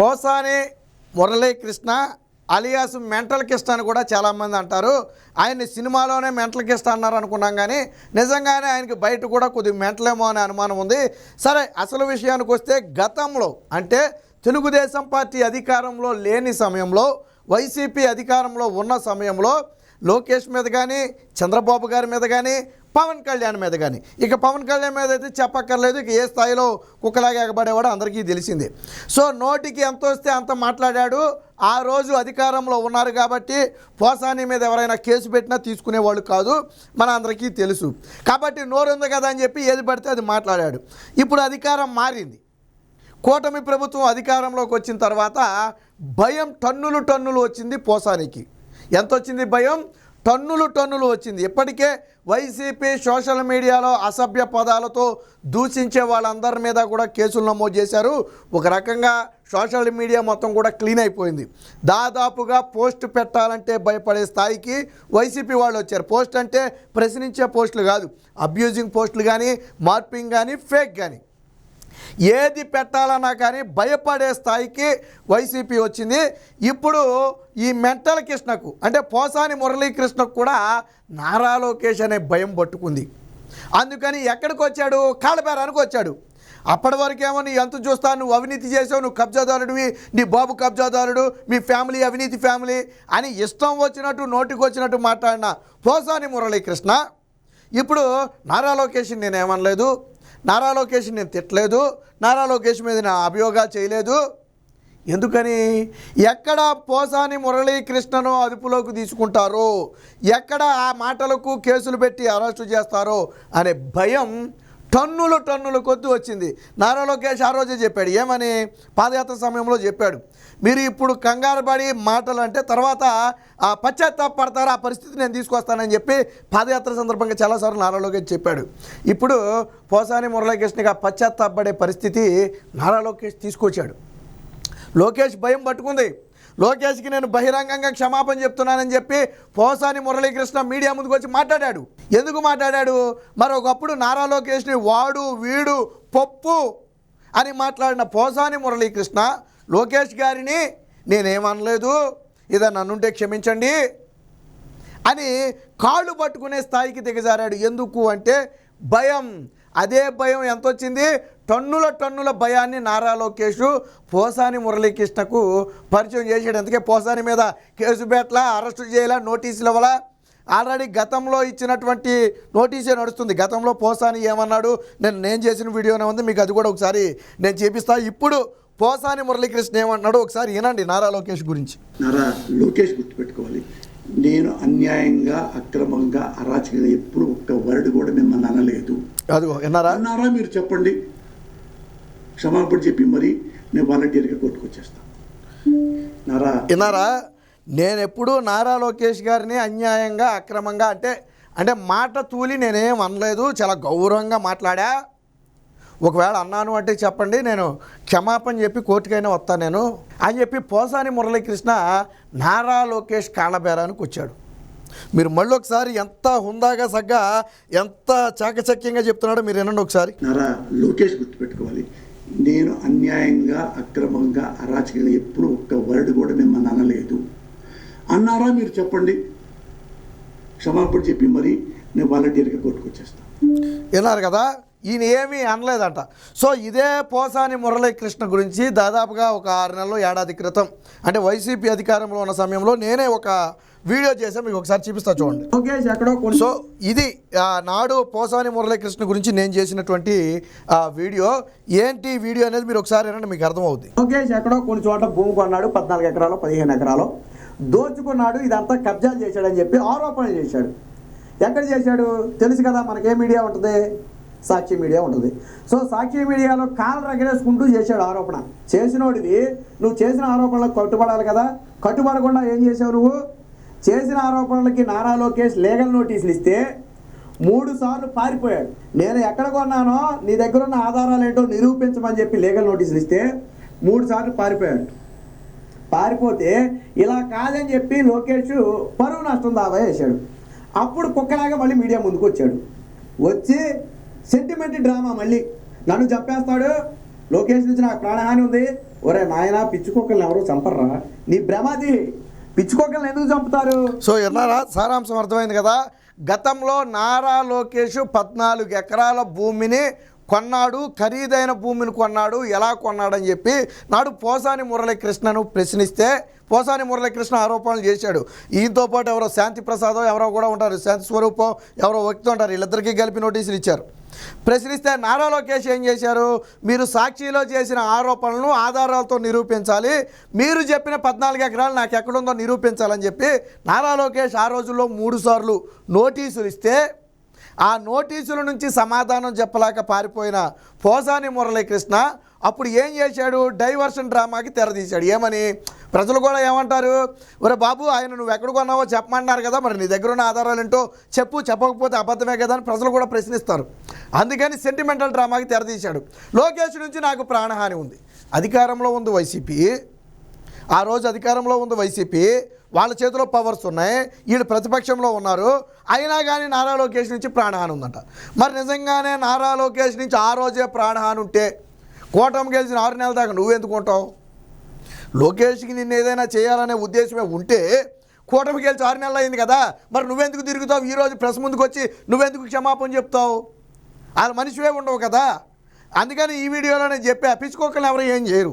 Posani Muralikrishna alias mental కిస్ట్ అని కూడా చాలామంది అంటారు. ఆయన్ని సినిమాలోనే మెంటల్ కిస్ట్ అన్నారు అనుకున్నాం కానీ నిజంగానే ఆయనకి బయట కూడా కొద్దిగా మెంటలేమో అనే అనుమానం ఉంది. సరే అసలు విషయానికి వస్తే గతంలో అంటే తెలుగుదేశం పార్టీ అధికారంలో లేని సమయంలో వైసీపీ అధికారంలో ఉన్న సమయంలో లోకేష్ మీద కానీ చంద్రబాబు గారి మీద కానీ పవన్ కళ్యాణ్ మీద కానీ ఇక పవన్ కళ్యాణ్ మీద అయితే చెప్పక్కర్లేదు ఇక ఏ స్థాయిలో కుక్కలాగా ఎగబడేవాడో అందరికీ తెలిసింది. సో నోటికి ఎంత వస్తే అంత మాట్లాడాడు. ఆ రోజు అధికారంలో ఉన్నారు కాబట్టి పోసాని మీద ఎవరైనా కేసు పెట్టినా తీసుకునేవాళ్ళు కాదు మన అందరికీ తెలుసు. కాబట్టి నోరుంది కదా అని చెప్పి ఏది పడితే అది మాట్లాడాడు. ఇప్పుడు అధికారం మారింది. కూటమి ప్రభుత్వం అధికారంలోకి వచ్చిన తర్వాత భయం టన్నులు టన్నులు వచ్చింది పోసానికి. ఎంత వచ్చింది భయం? టన్నులు టన్నులు వచ్చింది. ఇప్పటికే వైసీపీ సోషల్ మీడియాలో అసభ్య పదాలతో దూషించే వాళ్ళందరి మీద కూడా కేసులు నమోదు చేశారు. ఒక రకంగా సోషల్ మీడియా మొత్తం కూడా క్లీన్ అయిపోయింది. దాదాపుగా పోస్ట్ పెట్టాలంటే భయపడే స్థాయికి వైసీపీ వాళ్ళు వచ్చారు. పోస్ట్ అంటే ప్రశ్నించే పోస్టులు కాదు. అబ్యూజింగ్ పోస్టులు కానీ మార్పింగ్ కానీ ఫేక్ కానీ. ఏది పెట్టాలన్నా కానీ భయపడే స్థాయికి వైసీపీ వచ్చింది. ఇప్పుడు ఈ మెంటల్ కృష్ణకు అంటే పోసాని మురళీకృష్ణకు కూడా నారా లోకేష్ అనే భయం పట్టుకుంది. అందుకని ఎక్కడికి వచ్చాడు? కాళ్ళబేరానికి వచ్చాడు. అప్పటి వరకేమో నీ ఎంత చూస్తా నువ్వు అవినీతి చేసావు నువ్వు కబ్జాదారుడివి నీ బాబు కబ్జాదారుడు మీ ఫ్యామిలీ అవినీతి ఫ్యామిలీ అని ఇష్టం వచ్చినట్టు నోటికి వచ్చినట్టు మాట్లాడిన పోసాని మురళీకృష్ణ ఇప్పుడు నారా లోకేష్ నేనేమనలేదు. నారా లోకేష్ నేను తిట్టలేదు నారా లోకేష్ మీద నా అభియోగాలు చేయలేదు. ఎందుకని? ఎక్కడ పోసాని మురళీకృష్ణను అదుపులోకి తీసుకుంటారో? ఎక్కడ ఆ మాటలకు కేసులు పెట్టి అరెస్టు చేస్తారో? అనే భయం టన్నులు టన్నులు కొద్ది వచ్చింది. నారా లోకేష్ ఆ రోజే చెప్పాడు. ఏమని? పాదయాత్ర సమయంలో చెప్పాడు. మీరు ఇప్పుడు కంగారు పడి మాటలు అంటే తర్వాత ఆ పశ్చాత్తాపడతారు ఆ పరిస్థితి నేను తీసుకొస్తానని చెప్పి పాదయాత్ర సందర్భంగా చాలాసార్లు నారా లోకేష్ చెప్పాడు. ఇప్పుడు పోసాని మురళీకృష్ణకి ఆ పశ్చాత్తాపడే పరిస్థితి నారా లోకేష్ తీసుకొచ్చాడు. లోకేష్ భయం పట్టుకుంది. లోకేష్కి నేను బహిరంగంగా క్షమాపణ చెప్తున్నానని చెప్పి పోసాని మురళీకృష్ణ మీడియా ముందుకు వచ్చి మాట్లాడాడు. ఎందుకు మాట్లాడాడు? మరొకప్పుడు నారా లోకేష్ని వాడు వీడు పప్పు అని మాట్లాడిన పోసాని మురళీకృష్ణ లోకేష్ గారిని నేనేమనలేదు. ఇదా నన్నుంటే క్షమించండి. అని కాళ్ళు పట్టుకునే స్థాయికి దిగజారాడు. ఎందుకు అంటే భయం. అదే భయం ఎంత వచ్చింది టన్నుల టన్నుల భయాన్ని నారా లోకేష్ పోసాని మురళీకృష్ణకు పరిచయం చేశాడు. అందుకే పోసాని మీద కేసు పెట్టలా అరెస్టు చేయాలా నోటీసులు ఇవ్వాలా? ఆల్రెడీ గతంలో ఇచ్చినటువంటి నోటీసే నడుస్తుంది. గతంలో పోసాని ఏమన్నాడు? నేను నేను చేసిన వీడియోనే ఉంది. మీకు అది కూడా ఒకసారి నేను చేపిస్తాను ఇప్పుడు పోసాని మురళీకృష్ణ ఏమన్నాడు ఒకసారి వినండి నారా లోకేష్ గురించి. నారా లోకేష్ గుర్తుపెట్టుకోవాలి. నేను అన్యాయంగా అక్రమంగా అరాచకంగా ఎప్పుడు ఒక్క వర్డ్ కూడా మిమ్మల్ని అనలేదు. అదిగో విన్నారా? అన్నారా మీరు చెప్పండి? క్షమాపణ చెప్పి మరి నేను వాలంటీర్గా కొట్టుకొచ్చేస్తాను నారా. విన్నారా? నేను ఎప్పుడు నారా లోకేష్ గారిని అన్యాయంగా అక్రమంగా అంటే అంటే మాట తూలి నేనేం అనలేదు చాలా గౌరవంగా మాట్లాడా? ఒకవేళ అన్నాను అంటే చెప్పండి నేను క్షమాపణ చెప్పి కోర్టుకైనా వస్తాను నేను. అని చెప్పి పోసాని మురళీకృష్ణ నారా లోకేష్ కాళ్ళబేరానికి వచ్చాడు. మీరు మళ్ళీ ఒకసారి ఎంత హుందాగా సగ్గా ఎంత చాకచక్యంగా చెప్తున్నాడో మీరు వినండి ఒకసారి. నారా లోకేష్ గుర్తుపెట్టుకోవాలి. నేను అన్యాయంగా అక్రమంగా అరాచకంగా ఎప్పుడు ఒక్క వర్డ్ కూడా మిమ్మల్ని అనలేదు. అన్నారా మీరు చెప్పండి. క్షమాపణ చెప్పి మరి నేను వాలంటీర్గా కొట్టుకొచ్చేస్తాను విన్నారు కదా? ఈయన ఏమీ అనలేదట. సో ఇదే పోసాని మురళీకృష్ణ గురించి దాదాపుగా ఒక ఆరు నెలలు ఏడాది క్రితం అంటే వైసీపీ అధికారంలో ఉన్న సమయంలో నేనే ఒక వీడియో చేసా మీకు ఒకసారి చూపిస్తా చూడండి. సో ఇది ఆ, నాడు పోసాని మురళీకృష్ణ గురించి నేను చేసినటువంటి ఆ వీడియో. ఏంటి వీడియో అనేది మీరు ఒకసారి వినండి మీకు అర్థమవుద్ది. లోకేష్ ఎక్కడో కొన్ని చోట్ల భూమి కొన్నాడు పద్నాలుగు ఎకరాలు పదిహేను ఎకరాలు. దోచుకున్నాడు ఇదంతా కబ్జాలు చేశాడని చెప్పి ఆరోపణలు చేశాడు. ఎక్కడ చేశాడు? తెలుసు కదా మనకే మీడియా ఉంటుంది? సాక్షి మీడియా ఉంటుంది. సో సాక్షి మీడియాలో కాలు రగరేసుకుంటూ చేశాడు ఆరోపణ. చేసినోడివి నువ్వు చేసిన ఆరోపణలకు కట్టుబడాలి కదా. కట్టుబడకుండా ఏం చేసావు నువ్వు? చేసిన ఆరోపణలకి నారా లోకేష్ లీగల్ నోటీసులు ఇస్తే మూడు సార్లు పారిపోయాడు. నేను ఎక్కడ కొన్నానో నీ దగ్గర ఉన్న ఆధారాలు ఏంటో నిరూపించమని చెప్పి లీగల్ నోటీసులు ఇస్తే మూడు సార్లు పారిపోయాడు. పారిపోతే ఇలా కాదని చెప్పి లోకేష్ పరువు నష్టం దావా వేశాడు అప్పుడు కుక్కలాగా మళ్ళీ మీడియా ముందుకు వచ్చాడు. వచ్చి సెంటిమెంట్ డ్రామా మళ్ళీ. నన్ను చంపేస్తాడు. లోకేష్ నుంచి నాకు ప్రాణహాని ఉంది. ఒరే నాయనా పిచ్చుకోకల్ని ఎవరు చంపర్రా? నీ భ్రమది. పిచ్చుకోకల్ని ఎందుకు చంపుతారు? సో ఎన్నారా సారాంశం అర్థమైంది కదా? గతంలో నారా లోకేష్ పద్నాలుగు ఎకరాల భూమిని కొన్నాడు ఖరీదైన భూమిని కొన్నాడు ఎలా కొన్నాడని చెప్పి నాడు పోసాని మురళీకృష్ణను ప్రశ్నిస్తే పోసాని మురళీకృష్ణ ఆరోపణలు చేశాడు. ఈయనతో పాటు ఎవరో శాంతి ప్రసాదం ఎవరో కూడా ఉంటారు. శాంతి స్వరూపం ఎవరో వ్యక్తి ఉంటారు. వీళ్ళిద్దరికీ కలిపి నోటీసులు ఇచ్చారు. ప్రశ్నిస్తే నారా లోకేష్ ఏం చేశారు? మీరు సాక్షిలో చేసిన ఆరోపణలను ఆధారాలతో నిరూపించాలి. మీరు చెప్పిన పద్నాలుగు ఎకరాలు నాకు ఎక్కడుందో నిరూపించాలని చెప్పి నారా లోకేష్ ఆ రోజుల్లో మూడు సార్లు నోటీసులు ఇస్తే ఆ నోటీసుల నుంచి సమాధానం చెప్పలేక పారిపోయిన పోసాని మురళీకృష్ణ అప్పుడు ఏం చేశాడు? డైవర్షన్ డ్రామాకి తెరదీశాడు. ఏమని? ప్రజలు కూడా ఏమంటారు? ఒరే బాబు ఆయన నువ్వు ఎక్కడ కొన్నావో చెప్పమన్నారు కదా మరి నీ దగ్గర ఉన్న ఆధారాలు ఏంటో చెప్పు చెప్పకపోతే అబద్ధమే కదా అని ప్రజలు కూడా ప్రశ్నిస్తారు. అందుకని సెంటిమెంటల్ డ్రామాకి తెరదీశాడు లోకేష్ నుంచి నాకు ప్రాణహాని ఉంది. అధికారంలో ఉంది వైసీపీ. ఆ రోజు అధికారంలో ఉంది వైసీపీ. వాళ్ళ చేతిలో పవర్స్ ఉన్నాయి. వీళ్ళు ప్రతిపక్షంలో ఉన్నారు. అయినా కానీ నారా లోకేష్ నుంచి ప్రాణహాని ఉందంట. మరి నిజంగానే నారా లోకేష్ నుంచి ఆ రోజే ప్రాణహాని ఉంటే కూటమి గెలిచిన ఆరు నెలల దాకా నువ్వెందుకు ఉంటావు? లోకేష్కి నిన్ను ఏదైనా చేయాలనే ఉద్దేశమే ఉంటే కూటమి గెలిచి ఆరు నెలలు అయింది కదా. మరి నువ్వెందుకు తిరుగుతావు? ఈరోజు ప్రెస్ ముందుకు వచ్చి నువ్వెందుకు క్షమాపణ చెప్తావు? వాళ్ళ మనిషివే ఉండవు కదా. అందుకని ఈ వీడియోలో నేను చెప్పా పిచ్చుకోకలు ఎవరు ఏం చేయరు.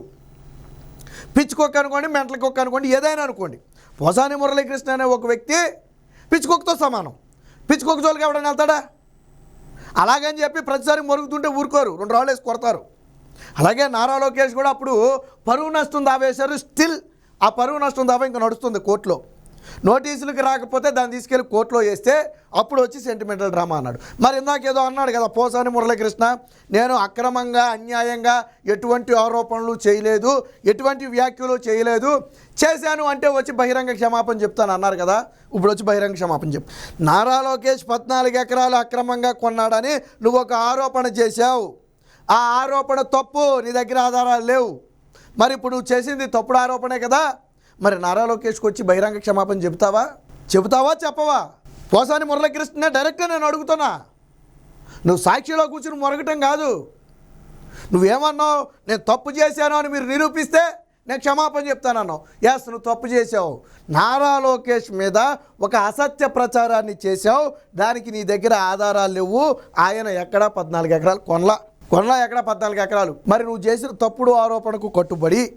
పిచ్చుకొక్క అనుకోండి మెంటల కుక్క అనుకోండి ఏదైనా అనుకోండి. పోసాని మురళీకృష్ణ అనే ఒక వ్యక్తి పిచ్చుకొక్కతో సమానం. పిచ్చుకొక్క జోలికి ఎవడని వెళ్తాడా? అలాగని చెప్పి ప్రతిసారి మొరుగుతుంటే ఊరుకోరు రెండు రాళ్ళు వేసి కొడతారు. అలాగే నారా లోకేష్ కూడా అప్పుడు పరువు నష్టం దావేశారు స్టిల్ ఆ పరువు నష్టం దావా ఇంకా నడుస్తుంది కోర్టులో. నోటీసులకు రాకపోతే దాన్ని తీసుకెళ్ళి కోర్టులో వేస్తే అప్పుడు వచ్చి సెంటిమెంటల్ డ్రామా అన్నాడు. మరి ఇందాక ఏదో అన్నాడు కదా పోసాని మురళీకృష్ణ నేను అక్రమంగా అన్యాయంగా ఎటువంటి ఆరోపణలు చేయలేదు ఎటువంటి వ్యాఖ్యలు చేయలేదు చేశాను అంటే వచ్చి బహిరంగ క్షమాపణ చెప్తాను అన్నారు కదా ఇప్పుడు వచ్చి బహిరంగ క్షమాపణ చెప్పు. నారా లోకేష్ పద్నాలుగు ఎకరాలు అక్రమంగా కొన్నాడని నువ్వు ఒక ఆరోపణ చేశావు. ఆ ఆరోపణ తప్పు నీ దగ్గర ఆధారాలు లేవు. మరి ఇప్పుడు నువ్వు చేసింది తప్పుడు ఆరోపణే కదా మరి నారా లోకేష్కి వచ్చి బహిరంగ క్షమాపణ చెబుతావా? చెబుతావా చెప్పవా? పోసాని మురళకృష్ణ డైరెక్ట్గా నేను అడుగుతున్నా. నువ్వు సాక్షిలో కూర్చుని మొరగటం కాదు. నువ్వేమన్నావు? నేను తప్పు చేశాను అని మీరు నిరూపిస్తే నేను క్షమాపణ చెప్తానన్నావు. ఎస్ నువ్వు తప్పు చేసావు నారా లోకేష్ మీద ఒక అసత్య ప్రచారాన్ని చేసావు దానికి నీ దగ్గర ఆధారాలు లేవు. ఆయన ఎక్కడ? పద్నాలుగు ఎకరాలు. కొనలా. కొనలా ఎక్కడ? పద్నాలుగు ఎకరాలు. మరి నువ్వు చేసిన తప్పుడు ఆరోపణకు కట్టుబడి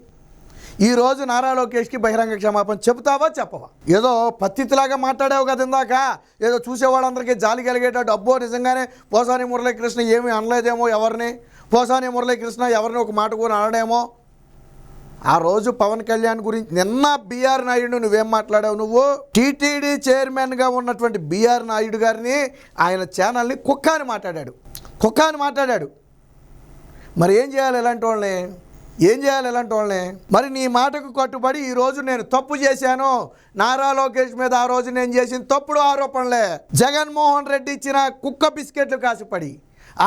ఈ రోజు నారా లోకేష్కి బహిరంగ క్షమాపణ చెబుతావా చెప్పవా? ఏదో పత్తిలాగా మాట్లాడావు కదా ఇందాక. ఏదో చూసేవాళ్ళందరికీ జాలి కలిగేటట్టు. అబ్బో నిజంగానే పోసాని మురళీకృష్ణ ఏమీ అనలేదేమో ఎవరిని? పోసాని మురళీకృష్ణ ఎవరిని ఒక మాట కూడా అనడేమో? ఆ రోజు పవన్ కళ్యాణ్ గురించి నిన్న బీఆర్ నాయుడు నువ్వేం మాట్లాడావు నువ్వు? టీటీడీ చైర్మన్గా ఉన్నటువంటి బీఆర్ నాయుడు గారిని ఆయన ఛానల్ని కుక్క అని మాట్లాడాడు. కుక్క అని మాట్లాడాడు. మరి ఏం చేయాలి ఇలాంటి వాళ్ళని? ఏం చేయాలి ఇలాంటి వాళ్ళని? మరి నీ మాటకు కట్టుబడి ఈరోజు నేను తప్పు చేశాను. నారా లోకేష్ మీద ఆ రోజు నేను చేసిన తప్పుడు ఆరోపణలే. జగన్మోహన్ రెడ్డి ఇచ్చిన కుక్క బిస్కెట్లు కాసిపడి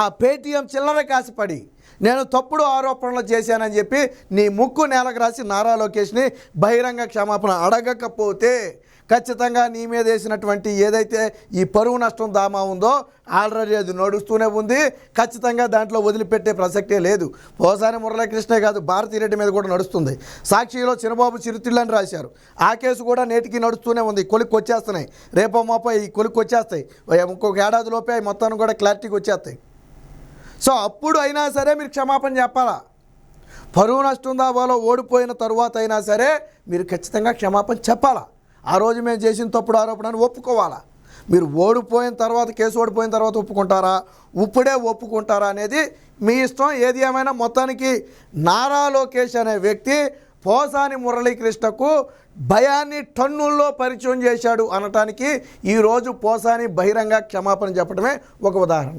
ఆ పేటీఎం చిల్లర కాసిపడి నేను తప్పుడు ఆరోపణలు చేశానని చెప్పి నీ ముక్కు నేలకు రాసి నారా లోకేష్ని బహిరంగ క్షమాపణ అడగకపోతే ఖచ్చితంగా నీ మీద వేసినటువంటి ఏదైతే ఈ పరువు నష్టం దామా ఉందో ఆల్రెడీ అది నడుస్తూనే ఉంది. ఖచ్చితంగా దాంట్లో వదిలిపెట్టే ప్రసక్తే లేదు. పోసాని మురళీకృష్ణే కాదు భారతీరెడ్డి మీద కూడా నడుస్తుంది. సాక్షిలో చిన్నబాబు చిరుతిళ్ళని రాశారు. ఆ కేసు కూడా నేటికి నడుస్తూనే ఉంది. కొలిక్కి వచ్చేస్తున్నాయి. రేపో మోపో ఈ కొలిక్కి వచ్చేస్తాయి. ఇంకొక ఏడాదిలోపే అవి మొత్తాన్ని కూడా క్లారిటీకి వచ్చేస్తాయి. సో అప్పుడు అయినా సరే మీరు క్షమాపణ చెప్పాలా? పరువు నష్టం దాబాలో ఓడిపోయిన తరువాత అయినా సరే మీరు ఖచ్చితంగా క్షమాపణ చెప్పాలా? ఆ రోజు మేము చేసిన తప్పుడు ఆరోపణని ఒప్పుకోవాలా? మీరు ఓడిపోయిన తర్వాత కేసు ఓడిపోయిన తర్వాత ఒప్పుకుంటారా? ఇప్పుడే ఒప్పుకుంటారా అనేది మీ ఇష్టం. ఏది ఏమైనా మొత్తానికి నారా లోకేష్ అనే వ్యక్తి పోసాని మురళీకృష్ణకు భయాన్ని టన్నుల్లో పరిచయం చేశాడు అనటానికి ఈరోజు పోసాని బహిరంగ క్షమాపణ చెప్పడమే ఒక ఉదాహరణ.